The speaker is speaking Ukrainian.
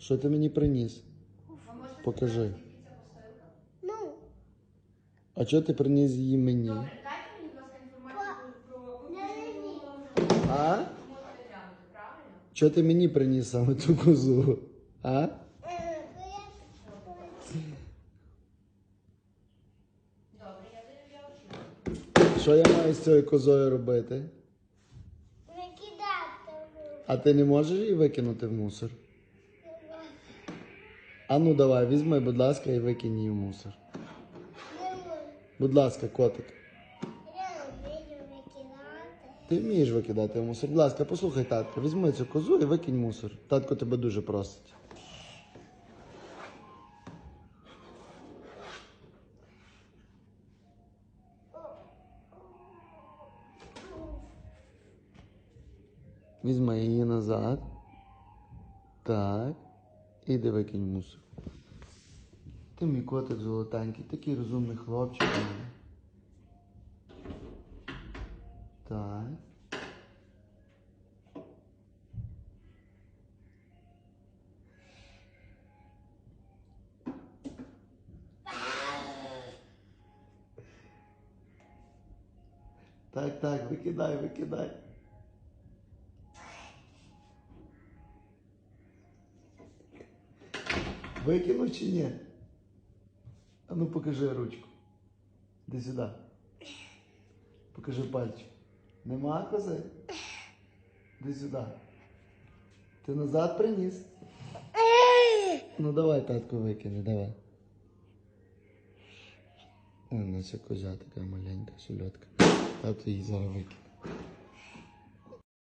Що ти мені приніс? Покажи. Ну, А чого ти приніс її мені? А? Чого ти мені приніс саме ту козу? А? е. Що я маю з цією козою робити? викидати. А ти не можеш її викинути в мусор? А ну давай, візьми, будь ласка, і викинь її в мусор. Будь ласка, котик. Ти вмієш викидати в мусор. Будь ласка, послухай татка, візьми цю козу і викинь мусор. Татко тебе дуже просить. Візьми її назад. Так. Іди викинь в мусор. Ти мій котик золотенький, такий розумний хлопчик. Так. Так, так, викидай, викидай. Викинув чи ні? А ну покажи ручку. Іди сюди. Покажи пальчик. Нема кози? Іди сюди. Ти назад приніс? Ну давай, татку викине, давай. Вона ця козя така маленька, сольотка. Тато її зараз викине.